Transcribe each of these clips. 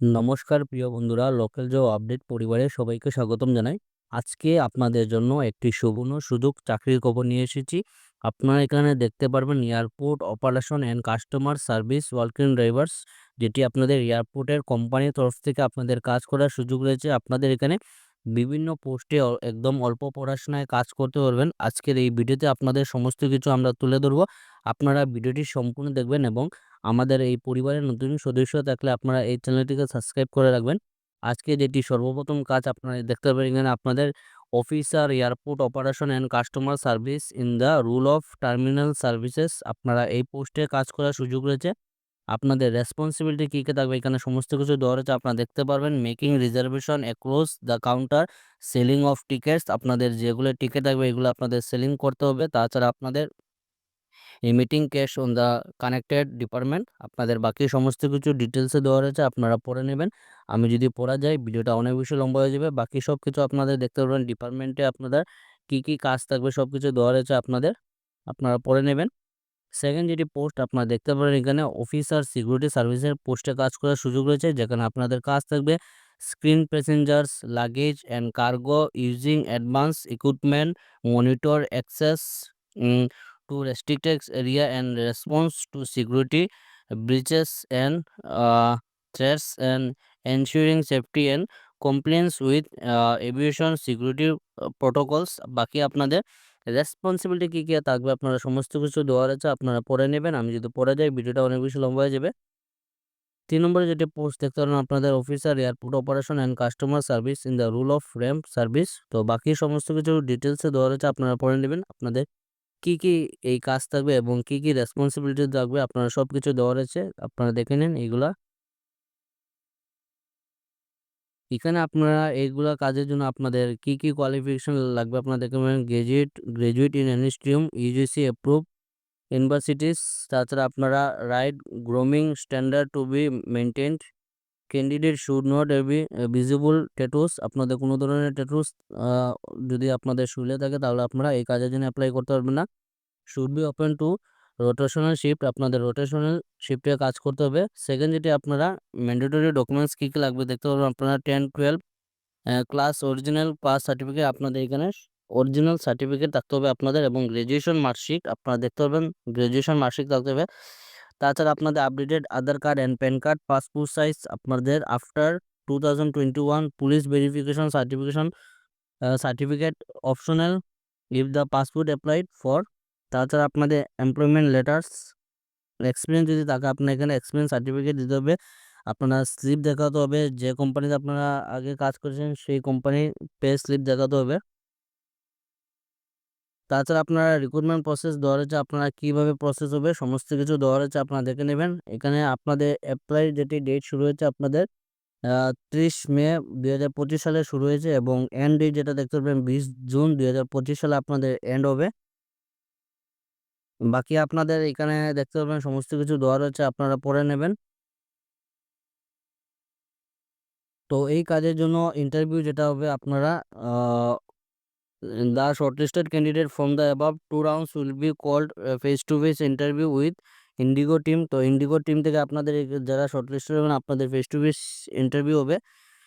নমস্কার প্রিয় বন্ধুরা, লোকাল জব আপডেট পরিবারে সবাইকে স্বাগতম জানাই। আজকে আপনাদের জন্য একটি সুবর্ণ সুযোগ চাকরির খবর নিয়ে এসেছি। আপনারা এখানে দেখতে পারবেন airport operation and customer service working drivers, যেটি আপনাদের এয়ারপোর্টের কোম্পানির তরফ থেকে আপনাদের কাজ করার সুযোগ রয়েছে। আপনাদের এখানে বিভিন্ন পোস্টে একদম অল্প পড়াশোনায় কাজ করতে পারবেন। আজকের এই ভিডিওতে আপনাদের সমস্ত কিছু আমরা তুলে ধরবো। আপনারা ভিডিওটি সম্পূর্ণ দেখবেন এবং আমাদের এই পরিবারের নতুন সদস্য থাকলে আপনারা এই চ্যানেলটিকে সাবস্ক্রাইব করে রাখবেন। আজকে যেটি সর্বপ্রথম কাজ আপনারা দেখতে পাবেন, এখানে আপনাদের officer airport operation and customer service in the rule of terminal services আপনারা এই পোস্টে কাজ করার সুযোগ রয়েছে। আপনাদের রেসপন্সিবিলিটি কী কী থাকবে? এখানে সমস্ত কিছু দেওয়া রয়েছে, আপনারা দেখতে পারবেন। Making reservation across the counter selling of tickets আপনাদের যেগুলো টিকিট থাকবে, এগুলো আপনাদের সেলিং করতে হবে। তাছাড়া আপনাদের এই meeting cash on the connected department আপনাদের বাকি সমস্ত কিছু ডিটেলসে দেওয়া রয়েছে, আপনারা পড়ে নেবেন। আমি যদি পড়া যাই, ভিডিওটা অনেক বেশি লম্বা হয়ে যাবে। বাকি সব কিছু আপনাদের দেখতে পারবেন। ডিপার্টমেন্টে আপনাদের কি কি কাজ থাকবে, সব কিছু দেওয়া রয়েছে আপনাদের। আপনারা পড়ে নেবেন। সেকেন্ড যেটি পোস্ট আপনারা দেখতে পারেন, এখানে অফিসার সিকিউরিটি সার্ভিসের পোস্টে কাজ করার সুযোগ রয়েছে, যেখানে আপনাদের কাজ থাকবে screen passengers luggage and cargo using advance equipment monitor access to restricted area and response to security breaches and threats and ensuring safety and compliance with aviation security protocols বাকি আপনাদের রেসপন্সিবিলিটি কী কী থাকবে? আপনারা সমস্ত কিছু দেওয়া রয়েছে, আপনারা পড়ে নেবেন। আমি যদি পড়ে যাই, ভিডিওটা অনেক বেশি লম্বা হয়ে যাবে। তিন নম্বরে যেটি পোস্ট দেখতে পারেন, আপনাদের officer airport operation and customer service in the rule of ramp service তো বাকি সমস্ত কিছু ডিটেলসে দেওয়া রয়েছে, আপনারা পড়ে নেবেন। আপনাদের কি কি এই কাজ থাকবে এবং কি কি রেসপন্সিবিলিটি থাকবে, আপনারা সব কিছু দেওয়া রয়েছে, আপনারা দেখে নিন এইগুলা। এখানে আপনারা এইগুলা কাজের জন্য আপনাদের কি কি কোয়ালিফিকেশন লাগবে? নেবেন graduate graduate in any stream UGC approve universities তাছাড়া আপনারা right grooming standard to be maintained candidate should not be visible tattoos আপনাদের কোনো ধরনের ট্যাটুস যদি আপনাদের শুলে থাকে তাহলে আপনারা এই কাজের জন্য অ্যাপ্লাই করতে পারবেন না। Should be open to rotational shift আপনাদের রোটেশনাল শিফটে কাজ করতে হবে। সেকেন্ড যেটি, আপনারা ম্যান্ডেটরি ডকুমেন্টস কী কী লাগবে দেখতে পারবেন। আপনারা ten twelve class original pass certificate আপনাদের এখানে অরিজিনাল সার্টিফিকেট থাকতে হবে আপনাদের এবং গ্র্যাজুয়েশন মার্কশিট আপনারা দেখতে পাবেন গ্র্যাজুয়েশন মার্কশিট থাকতে হবে। তাছাড়া আপনাদের updated Aadhaar card and PAN card passport size আপনাদের after two thousand twenty one police verification certification certificate optional if the passport applied for তাছাড়া আপনাদের এমপ্লয়মেন্ট লেটার্স এক্সপিরিয়েন্স যদি থাকে, আপনার এখানে এক্সপিরিয়েন্স সার্টিফিকেট দিতে হবে। আপনার স্লিপ দেখাতে হবে, যে কোম্পানিতে আপনারা আগে কাজ করেছেন, সেই কোম্পানির পে স্লিপ দেখাতে হবে। তাছাড়া আপনারা রিক্রুটমেন্ট প্রসেস দেওয়া রয়েছে, আপনারা কীভাবে প্রসেস হবে, সমস্ত কিছু দেওয়া রয়েছে, আপনারা দেখে নেবেন। এখানে আপনাদের অ্যাপ্লাই যেটি ডেট শুরু হয়েছে আপনাদের ত্রিশ মে দুই হাজার পঁচিশ সালে শুরু হয়েছে এবং এন্ড ডেট যেটা দেখতে পাবেন বিশ জুন দুই হাজার পঁচিশ সালে আপনাদের এন্ড হবে। বাকি আপনাদের এখানে দেখতে পাবেন সমস্ত কিছু দেওয়া রয়েছে, আপনারা পড়ে নেবেন। তো এই কাজের জন্য ইন্টারভিউ যেটা হবে আপনারা the shortlisted candidate from the above two rounds will be called face to face interview with IndiGo team তো ইন্ডিগো টিম থেকে আপনাদের যারা শর্টলিস্টেড হবেন, আপনাদের ফেস টু ফেস ইন্টারভিউ হবে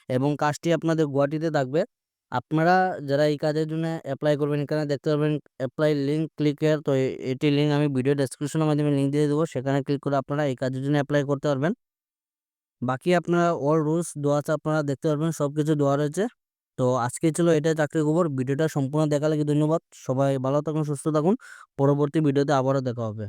এবং কাজটি আপনাদের গুয়াহাটিতে থাকবে। আপনারা যারা এই কাজের জন্য অ্যাপ্লাই করবেন, এখানে দেখতে পারবেন অ্যাপ্লাই লিঙ্ক ক্লিকের তো এটি লিঙ্ক আমি ভিডিও ডেসক্রিপশনের মাধ্যমে লিঙ্ক দিয়ে দেবো। সেখানে ক্লিক করে আপনারা এই কাজের জন্য অ্যাপ্লাই করতে পারবেন। বাকি আপনারা অল রুলস দেওয়া আছে আপনারা দেখতে পারবেন সব কিছু দেওয়া রয়েছে। তো আজকে ছিল এটা চাকরির খবর, ভিডিওটা সম্পূর্ণ দেখা লাগে ধন্যবাদ। সবাই ভালো থাকুন, সুস্থ থাকুন। পরবর্তী ভিডিওতে আবারও দেখা হবে।